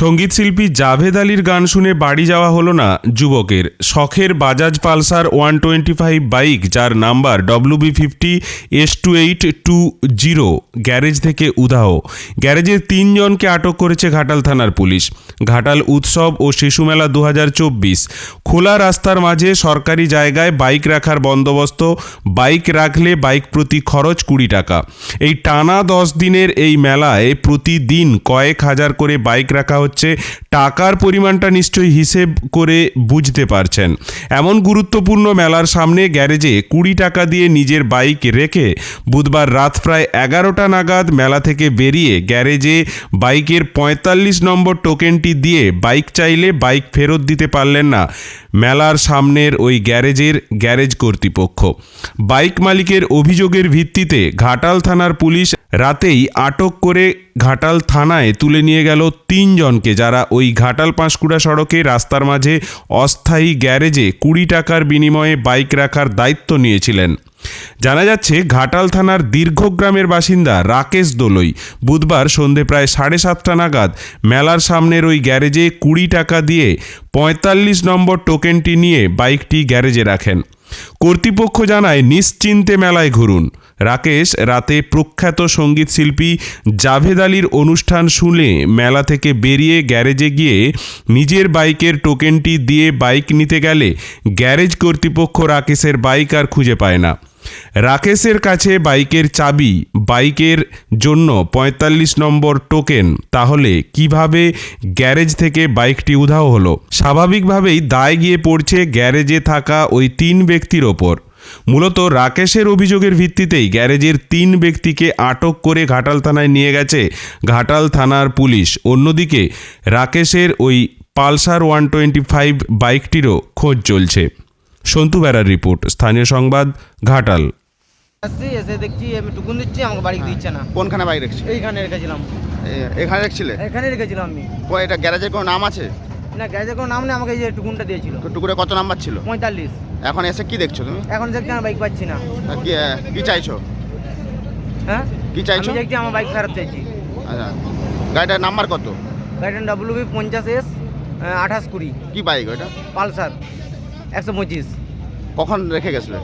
সংগীত শিল্পী জাভেদ আলীর গান শুনে বাড়ি যাওয়া হলো না যুবকের। শখের Bajaj Pulsar one twenty five bike, যার number W B fifty S two eight two zero, garage থেকে উধাও। গ্যারেজের তিনজনকে আটক করেছে ঘাটাল থানার পুলিশ। ঘাটাল উৎসব ও শিশু মেলা দু হাজার চব্বিশ। খোলা রাস্তার মাঝে সরকারি জায়গায় বাইক রাখার বন্দোবস্ত, বাইক রাখলে বাইক প্রতি খরচ কুড়ি টাকা। এই টানা দশ দিনের এই মেলায় প্রতিদিন কয়েক হাজার করে বাইক রাখা হচ্ছে টাকার পরিমাণটা নিশ্চয়ই হিসেব করে বুঝতে পারছেন। এমন গুরুত্বপূর্ণ মেলার সামনে গ্যারেজে কুড়ি টাকা দিয়ে নিজের বাইক রেখে বুধবার রাত প্রায় এগারোটা নাগাদ মেলা থেকে বেরিয়ে গ্যারেজে বাইকের পঁয়তাল্লিশ নম্বর টোকেনটি দিয়ে বাইক চাইলে বাইক ফেরত দিতে পারলেন না। মেলার সামনের ওই গ্যারেজের গ্যারেজ কর্তৃপক্ষ। বাইক মালিকের অভিযোগের ভিত্তিতে ঘাটাল থানার পুলিশ রাতেই আটক করে ঘাটাল থানায় তুলে নিয়ে গেল তিনজনকে, যারা ওই ঘাটাল পাঁশকুড়া সড়কে রাস্তার মাঝে অস্থায়ী গ্যারেজে কুড়ি টাকার বিনিময়ে বাইক রাখার দায়িত্ব নিয়েছিলেন। জানা যাচ্ছে, ঘাটাল থানার দীর্ঘগ্রামের বাসিন্দা রাকেশ দোলই বুধবার সন্ধে প্রায় সাড়ে সাতটা নাগাদ মেলার সামনের ওই গ্যারেজে কুড়ি টাকা দিয়ে পঁয়তাল্লিশ নম্বর টোকেনটি নিয়ে বাইকটি গ্যারেজে রাখেন। কর্তৃপক্ষ জানায়, নিশ্চিন্তে মেলায় ঘুরুন। রাকেশ রাতে প্রখ্যাত সংগীত শিল্পী জাভেদ আলীর অনুষ্ঠান শুনে মেলা থেকে বেরিয়ে গ্যারেজে গিয়ে নিজের বাইকের টোকেনটি দিয়ে বাইক নিতে গেলে গ্যারেজ কর্তৃপক্ষ রাকেশের বাইক আর খুঁজে পায় না। রাকেশের কাছে বাইকের চাবি, বাইকের জন্য পঁয়তাল্লিশ নম্বর টোকেন, তাহলে কীভাবে গ্যারেজ থেকে বাইকটি উধাও হলো? স্বাভাবিকভাবেই দায় গিয়ে পড়ছে গ্যারেজে থাকা ওই তিন ব্যক্তির ওপর। মূলত রাকেশের অভিযোগের ভিত্তিতেই গ্যারেজের তিন ব্যক্তিকে আটক করে ঘাটাল থানায় নিয়ে গেছে ঘাটাল থানার পুলিশ। অন্যদিকে রাকেশের ওই পালসার ওয়ান টোয়েন্টি ফাইভ বাইকটিরও খোঁজ চলছে। সন্তু বেড়ার রিপোর্ট স্থানীয় সংবাদ ঘাটাল। আসছি এসে দেখছি আমি টুকুন দিচ্ছি আমাকে বাড়ি দিচ্ছে না। কোনখানে এইখানে রেখেছিলাম। এখানে রেখেছিলে? এখানে রেখেছিলাম আমি। ও এটা গ্যারেজের কোনো নাম আছে? না কোনো নাম নেই আমাকে এই যে টুকুনটা দিয়েছিল। টুকুরে কত নাম্বার ছিল? পঁয়তাল্লিশ। এখন এসে কি দেখছ তুমি? এখন দেখছি আমার বাইক পাচ্ছি না। কি চাইছো? হ্যাঁ? কি চাইছো? দেখছি আমার বাইক চাইছি। আচ্ছা। গাড়িটার নাম্বার কত? গাড়িটার ডাব্লিউ বি পঞ্চাশ এস আঠাশ কুড়ি। কি বাইক ওটা? পালসার একশো পঁচিশ। কখন রেখে গেছিলেন?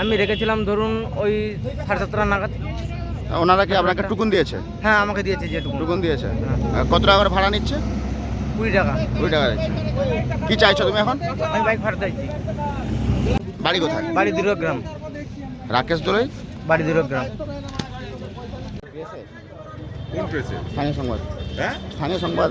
আমি রেখেছিলাম ধরুন ওই সাড়ে সাতটা নাগাদ। ওনারা কি আপনাকে টুকুন দিয়েছে? হ্যাঁ আমাকে দিয়েছে যে টুকুন। টুকুন দিয়েছে। হ্যাঁ। কত টাকা করে ভাড়া নিচ্ছে? কুড়ি টাকা। কুড়ি টাকা দিচ্ছে কি চাইছো তুমি এখন? আমি বাইক ফেরত চাইছি। বাড়ি কোথায়? বাড়ি দীর্ঘগ্রাম রাকেশ দোলই? বাড়ি কোন প্রেসে স্থানীয় সংবাদ। হ্যাঁ? স্থানীয় সংবাদ।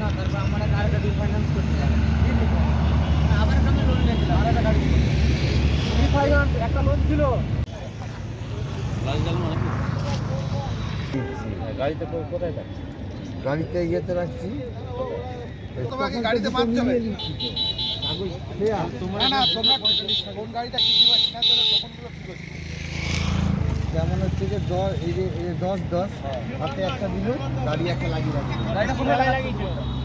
তারপর আমার গাড়িটা রিফাইন্যান্স করতে হবে আবার একটা আমি লোন নিয়েছিলাম আর একটা গাড়ি একটা লোন ছিল গাড়িতে কোথায় গাড়িতে ইয়েতে রাখছি। তোমাকে গাড়িতে মাপতে হবে। তোমরা না তোমরা কোন গাড়িটা কি দিবা দিবা কি যেমন হচ্ছে যে দশ এই যে দশ দশ হাতে একটা দিল গাড়ি একটা লাগিয়ে রাখছি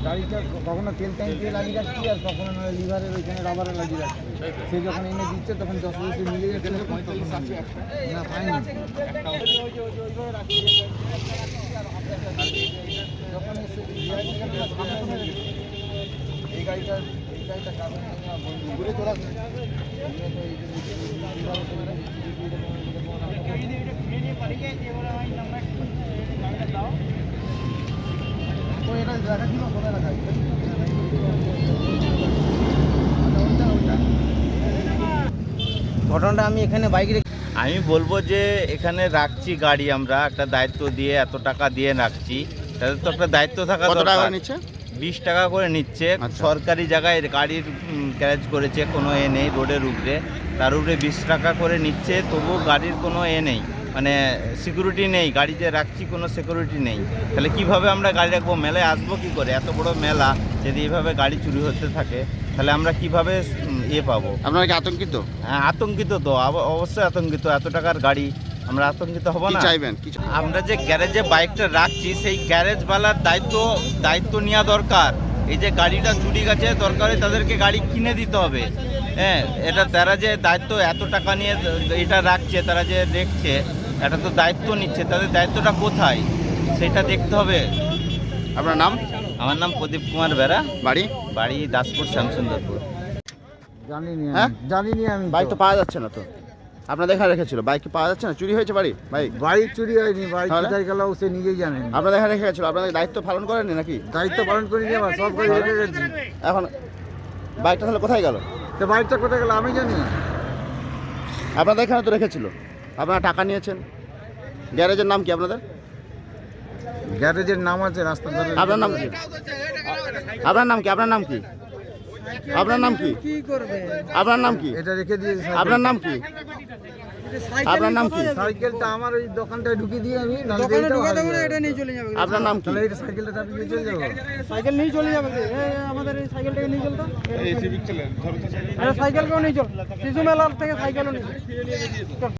গাড়িটা কখনো তেল ট্যাঙ্কে লাগিয়ে রাখছি আর কখনো না লিভারের ওইখানে রাবারে লাগিয়ে রাখছি সে যখন এনে দিচ্ছে তখন দশ বছর মিলিয়ে যাচ্ছে না পাইনি যখন এই গাড়িটা ঘটনাটা আমি এখানে বাইক রেখে আমি বলব যে এখানে রাখছি গাড়ি আমরা একটা দায়িত্ব দিয়ে এত টাকা দিয়ে রাখছি। তাদের তো একটা দায়িত্ব থাকা টাকা দরকার। নিচ্ছে? বিশ টাকা করে নিচ্ছে। আচ্ছা। সরকারি জায়গায় গাড়ির ক্যারেজ করেছে কোনো এ নেই রোডের উপরে। তার উপরে বিশ টাকা করে নিচ্ছে তবু গাড়ির কোনো এ নেই। মানে সিকিউরিটি নেই গাড়িতে রাখছি কোনো সিকিউরিটি নেই। তাহলে কীভাবে আমরা গাড়ি রাখব? মেলায় আসব কি করে? এত বড় মেলা যদি এভাবে গাড়ি চুরি হতে থাকে তাহলে আমরা কীভাবে ইয়ে পাবো? আপনারা কি আতঙ্কিত? হ্যাঁ আতঙ্কিত তো অবশ্যই আতঙ্কিত। এত টাকার গাড়ি আমরা আতঙ্কিত হব না। চাইবেন? আমরা যে গ্যারেজে বাইকটা রাখছি সেই গ্যারেজওয়ালার দায়িত্ব দায়িত্ব নেওয়া দরকার। এই যে গাড়িটা চুরি গেছে দরকারে তাদেরকে গাড়ি কিনে দিতে হবে। হ্যাঁ এটা তারা যে দায়িত্ব এত টাকা নিয়ে এটা রাখছে তারা যে দেখছে এটা তো দায়িত্ব নিচ্ছে তাদের দায়িত্বটা কোথায়? সেটা দেখতে হবে। আপনার নাম? আমার নাম প্রদীপ কুমার বেরা। বাড়ি? বাড়ি দাসপুর শ্যামসুন্দরপুর। জানিনি হ্যাঁ? আমি জানিনি আমি বাইক তো পাওয়া যাচ্ছে না তো। আপনার দেখা রেখেছিল বাইক কি পাওয়া যাচ্ছে না? চুরি হয়েছে বাড়ি? বাইক? বাইক চুরি হয়নি বাইক তাহলে? কোথায় গেল সে নিজেই জানেন আপনার দেখা রেখে গেছিল। আপনাদের দায়িত্ব পালন করেননি নাকি? দায়িত্ব পালন করে নিয়ে আবার সব করে রেখে গেছি। এখন বাইকটা তাহলে কোথায় গেল? তো বাইকটা কোথায় গেল আমি জানি না। আপনাদের এখানে তো রেখেছিল। আপনারা টাকা নিয়েছেন। গ্যারেজের নাম কি আপনাদের? গ্যারেজের নাম আছে রাস্তা ধারে। আপনার নাম কি? আপনার নাম কি? আপনার নাম কি? আপনার নাম কি? আপনার নাম কি? এটা রেখে দিয়ে আপনার নাম কি? আপনার নাম কি? সাইকেলটা আমার ওই দোকানটায় ঢুকিয়ে দিয়ে আমি দোকানে ঢুকে দেবো এটা নিয়ে চলে যাবে। আপনার নাম কি? এটা সাইকেলটা নিয়ে চলে যাব। সাইকেল নিয়ে চলে যাবে? আমাদের এই সাইকেলটাকে নিয়ে চলতো সাইকেলকেও নিয়ে চল। শিশু মেলার থেকে সাইকেলও নিয়ে চল। চল।